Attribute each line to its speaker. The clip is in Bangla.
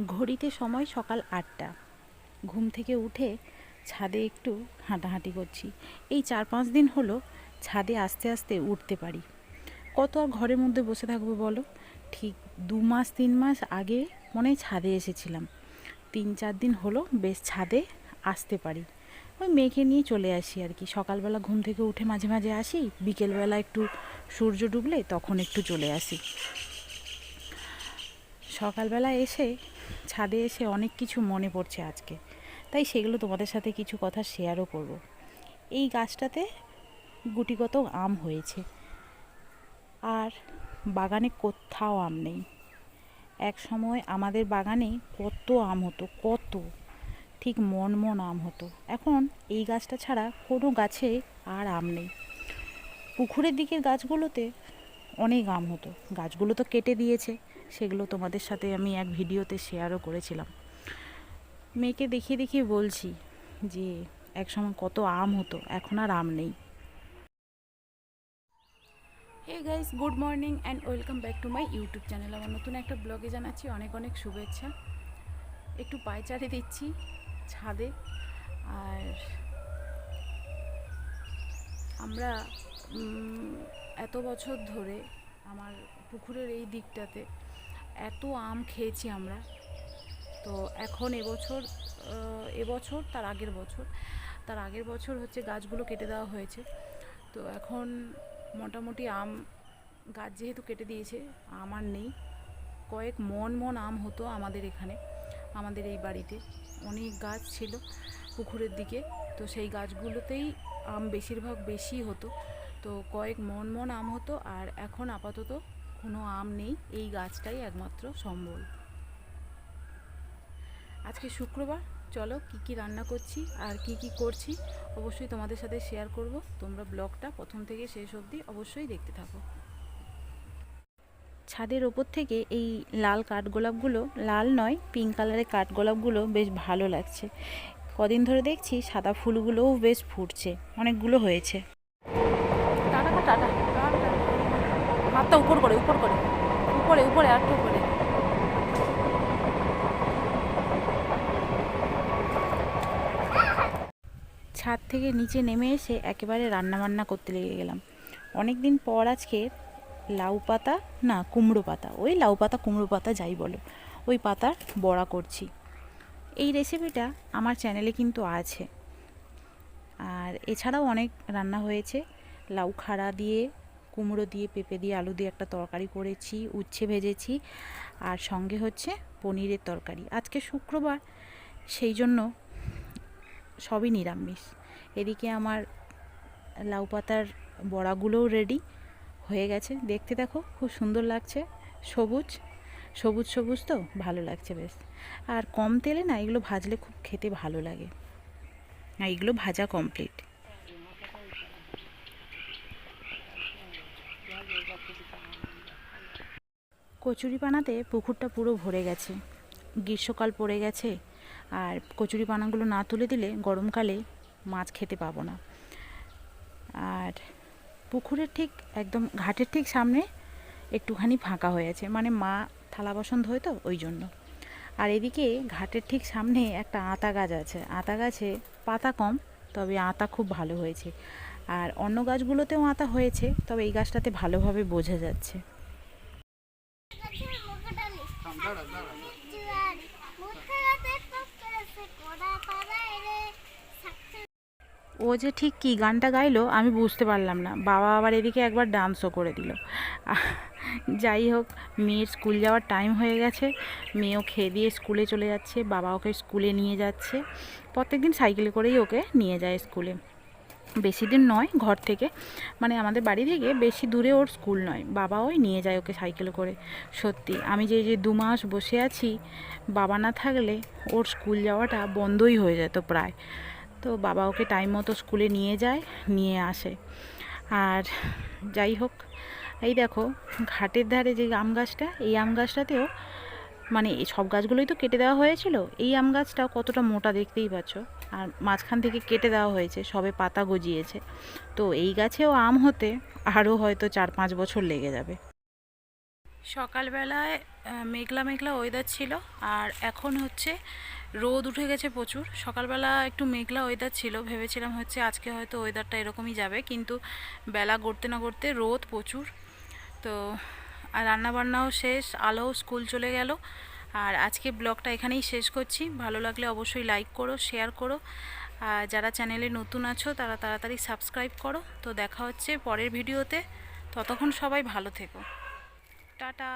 Speaker 1: ঘড়িতে সময় সকাল আটটা। ঘুম থেকে উঠে ছাদে একটু হাঁটাহাঁটি করছি। এই চার পাঁচ দিন হলো ছাদে আস্তে আস্তে উঠতে পারি। কত আর ঘরের মধ্যে বসে থাকব বলো? ঠিক দু মাস, তিন মাস আগে মনে ছাদে এসেছিলাম। তিন চার দিন হলো বেশ ছাদে আসতে পারি। ওই মেয়েকে নিয়ে চলে আসি আর কি। সকালবেলা ঘুম থেকে উঠে মাঝে মাঝে আসি, বিকেলবেলা একটু সূর্য ডুবলে তখন একটু চলে আসি। সকালবেলা এসে ছাদে এসে অনেক কিছু মনে পড়ছে আজকে। তাই সেগুলো তোমাদের সাথে কিছু কথা শেয়ারও করব। এই গাছটাতে গুটিগত আম হয়েছে। আর বাগানে কোথাও আম নেই। এক সময় আমাদের বাগানে কত আম হতো, কত। ঠিক মন মন আম হতো। এখন এই গাছটা ছাড়া কোনো গাছে আর আম নেই। পুকুরের দিকের গাছগুলোতে অনেক আম হতো। গাছগুলো তো কেটে দিয়েছে। সেগুলো তোমাদের সাথে আমি এক ভিডিওতে শেয়ারও করেছিলাম। মেয়েকে দেখিয়ে দেখিয়ে বলছি যে, একসময় কত আম হতো, এখন আর আম নেই। Hey guys good morning and welcome back to my YouTube channel আমার নতুন একটা ব্লগে জানাচ্ছি অনেক অনেক শুভেচ্ছা। একটু পায়চারি দিচ্ছি ছাদে। আর আমরা এত বছর ধরে আমার পুকুরের এই দিকটাতে এত আম খেয়েছি আমরা। তো এখন এবছর এবছর, তার আগের বছর, তার আগের বছর হচ্ছে গাছগুলো কেটে দেওয়া হয়েছে। তো এখন মোটামুটি আম, গাছ যেহেতু কেটে দিয়েছে, আম আর নেই। কয়েক মন মন আম হতো আমাদের এখানে, আমাদের এই বাড়িতে। অনেক গাছ ছিল পুকুরের দিকে, তো সেই গাছগুলোতেই আম বেশিরভাগ বেশি হতো। তো কয়েক মন মন আম হতো, আর এখন আপাতত কোনো আম নেই, এই গাছটাই একমাত্র সম্বল। আজকে শুক্রবার, চলো কি কি রান্না করছি আর কি কি করছি অবশ্যই তোমাদের সাথে শেয়ার করব। তোমরা ব্লগটা প্রথম থেকে শেষ অবধি অবশ্যই দেখতে থাকো। ছাদের ওপর থেকে এই লাল কাঠগোলাপগুলো, লাল নয় পিঙ্ক কালারের কাঠগোলাপগুলো বেশ ভালো লাগছে। কদিন ধরে দেখছি সাদা ফুলগুলোও বেশ ফুটছে, অনেকগুলো হয়েছে টাটা টাটা হাতটা উপর করে উপর করে। উপরে উপরে, আর উপরে ছাদ থেকে নিচে নেমে এসে একেবারে রান্না বান্না করতে লেগে গেলাম। অনেক দিন পর আজকে লাউ পাতা, না, কুমড়ো পাতা, ওই লাউ পাতা, কুমড়ো পাতা যাই বলো, ওই পাতার বড়া করছি। এই রেসিপিটা আমার চ্যানেলে কিন্তু আছে। আর এছাড়াও অনেক রান্না হয়েছে। লাউ খাড়া দিয়ে কুমড়ো দিয়ে, পেঁপে দিয়ে, আলু দিয়ে একটা তরকারি করেছি, উচ্ছে ভেজেছি। আর সঙ্গে হচ্ছে পনিরের তরকারি। আজকে শুক্রবার, সেই জন্য সবই নিরামিষ। এদিকে আমার লাউ পাতার বড়াগুলোও রেডি হয়ে গেছে। দেখতে দেখো, খুব সুন্দর লাগছে। সবুজ সবুজ সবুজ তো? ভালো লাগছে বেশ। আর কম তেলে না, এগুলো ভাজলে খুব খেতে ভালো লাগে। আর এগুলো ভাজা কমপ্লিট কচুরিপানাতে পুকুরটা পুরো ভরে গেছে। গ্রীষ্মকাল পড়ে গেছে আর কচুরিপানাগুলো না তুলে দিলে গরমকালে মাছ খেতে পাবো না। আর পুকুরের ঠিক একদম ঘাটের ঠিক সামনে একটুখানি ফাঁকা হয়ে আছে মানে মা থালা বাসন ধোয় তো ওই জন্য। আর এদিকে ঘাটের ঠিক সামনে একটা আতা গাছ আছে, আতা গাছে পাতা কম, তবে আতা খুব ভালো হয়েছে। আর অন্য গাছগুলোতেও আতা হয়েছে, তবে এই গাছটাতে ভালোভাবে বোঝা যাচ্ছে। ও যে ঠিক কী গানটা গাইলো, আমি বুঝতে পারলাম না। বাবা আবার এদিকে একবার ডান্সও করে দিল। যাই হোক, মেয়ের স্কুল যাওয়ার টাইম হয়ে গেছে। মেয়েও খেয়ে দিয়ে স্কুলে চলে যাচ্ছে, বাবা ওকে স্কুলে নিয়ে যাচ্ছে। প্রত্যেকদিন সাইকেলে করেই ওকে নিয়ে যায় স্কুলে বেশি দিন নয়, ঘর থেকে। মানে আমাদের বাড়ি থেকে বেশি দূরে ওর স্কুল নয়। বাবা ওই নিয়ে যায় ওকে সাইকেলে করে। সত্যি, আমি যে যে দু মাস বসে আছি, বাবা না থাকলে ওর স্কুল যাওয়াটা বন্ধই হয়ে যেত প্রায়। তো বাবা ওকে টাইম মতো স্কুলে নিয়ে যায়, নিয়ে আসে। আর যাই হোক, এই দেখো, ঘাটের ধারে যে আম গাছটা, এই আম গাছটাতেও মানে এই সব গাছগুলোই তো কেটে দেওয়া হয়েছিল, এই আম গাছটাও কতটা মোটা দেখতেই পাচ্ছ। আর মাঝখান থেকে কেটে দেওয়া হয়েছে, সবে পাতা গজিয়েছে। তো এই গাছেও আম হতে আরও হয়তো চার পাঁচ বছর লেগে যাবে। সকালবেলায় মেঘলা মেঘলা ওয়েদার ছিল, আর এখন হচ্ছে রোদ উঠে গেছে প্রচুর। সকালবেলা একটু মেঘলা ওয়েদার ছিল, ভেবেছিলাম হচ্ছে আজকে হয়তো ওয়েদারটা এরকমই যাবে, কিন্তু বেলা গড়তে না গড়তে রোদ প্রচুর। তো আর রান্নাবান্নাও শেষ আলো স্কুল চলে গেল। আর আজকে ব্লগটা এখানেই শেষ করছি। ভালো লাগলে অবশ্যই লাইক করো, শেয়ার করো। আর যারা চ্যানেলে নতুন আছো, তারা তাড়াতাড়ি সাবস্ক্রাইব করো। তো দেখা হচ্ছে পরের ভিডিওতে। ততক্ষণ সবাই ভালো থেকো। টাটা।